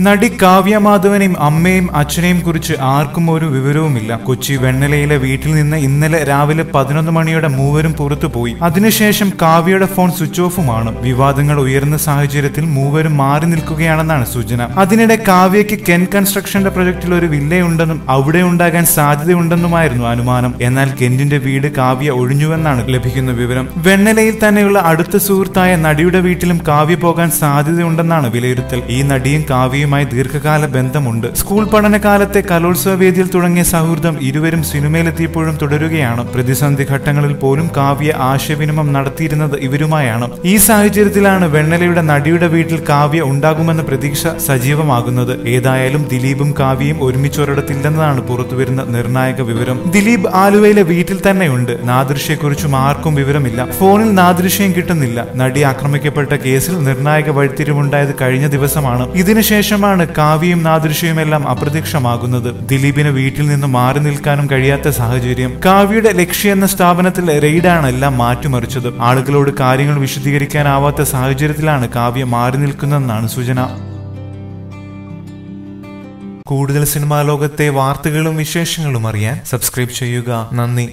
നടി കാവ്യ മാധവനെയും അമ്മയും അച്ഛനെയും കുറിച്ച് ആർക്കും ഒരു വിവരവുമില്ല. കൊച്ചി വെണ്ണലയിലെ വീട്ടിൽ നിന്ന് ഇന്നലെ രാവിലെ പതിനൊന്ന് മണിയോടെ മൂവരും പുറത്തു പോയി. അതിനുശേഷം കാവ്യയുടെ ഫോൺ സ്വിച്ച് ഓഫുമാണ്. വിവാദങ്ങൾ ഉയർന്ന സാഹചര്യത്തിൽ മൂവരും മാറി നിൽക്കുകയാണെന്നാണ് സൂചന. അതിനിടെ കാവ്യയ്ക്ക് കെൻ കൺസ്ട്രക്ഷന്റെ പ്രൊജക്ടിൽ ഒരു വില്ലയുണ്ടെന്നും അവിടെ ഉണ്ടാകാൻ സാധ്യതയുണ്ടെന്നുമായിരുന്നു അനുമാനം. എന്നാൽ കെന്റിന്റെ വീട് കാവ്യ ഒഴിഞ്ഞുവെന്നാണ് ലഭിക്കുന്ന വിവരം. വെണ്ണലയിൽ തന്നെയുള്ള അടുത്ത സുഹൃത്തായ നടിയുടെ വീട്ടിലും കാവ്യ പോകാൻ സാധ്യതയുണ്ടെന്നാണ് വിലയിരുത്തൽ. ഈ നടിയും കാവ്യയുമായി ദീർഘകാല ബന്ധമുണ്ട്. സ്കൂൾ പഠനകാലത്തെ കലോത്സവ വേദിയിൽ തുടങ്ങിയ സൗഹൃദം ഇരുവരും സിനിമയിലെത്തിയപ്പോഴും തുടരുകയാണ്. പ്രതിസന്ധി ഘട്ടങ്ങളിൽ പോലും കാവ്യ ആശയവിനിമയം നടത്തിയിരുന്നത് ഇവരുമായാണ്. ഈ സാഹചര്യത്തിലാണ് വെണ്ണലയുടെ നടിയുടെ വീട്ടിൽ കാവ്യ ഉണ്ടാകുമെന്ന പ്രതീക്ഷ സജീവമാകുന്നത്. ഏതായാലും ദിലീപും കാവ്യയും ഒരുമിച്ചൊരിടത്തില്ലെന്നതാണ് പുറത്തുവരുന്ന നിർണായക വിവരം. ദിലീപ് ആലുവയിലെ വീട്ടിൽ തന്നെയുണ്ട്. നാദൃശ്യെക്കുറിച്ചും ആർക്കും വിവരമില്ല. ഫോണിൽ നാദൃശ്യം കിട്ടുന്നില്ല. നടി ആക്രമിക്കപ്പെട്ട കേസിൽ നിർണായക വഴിത്തിരിവുണ്ടായത് കഴിഞ്ഞ ദിവസമാണ്. ഇതിനുശേഷമാണ് കാവ്യയും നാദൃശ്യവും എല്ലാം അപ്രത്യക്ഷമാകുന്നത്. ദിലീപിന് വീട്ടിൽ നിന്ന് മാറി നിൽക്കാനും കഴിയാത്ത സാഹചര്യം. കാവ്യയുടെ ലക്ഷ്യ എന്ന സ്ഥാപനത്തിൽ റെയ്ഡാണ് എല്ലാം മാറ്റിമറിച്ചത്. ആളുകളോട് കാര്യങ്ങൾ വിശദീകരിക്കാനാവാത്ത സാഹചര്യത്തിലാണ് കാവ്യ മാറി നിൽക്കുന്നതെന്നാണ് സൂചന. കൂടുതൽ സിനിമാ ലോകത്തെ വാർത്തകളും വിശേഷങ്ങളും അറിയാൻ സബ്സ്ക്രൈബ് ചെയ്യുക. നന്ദി.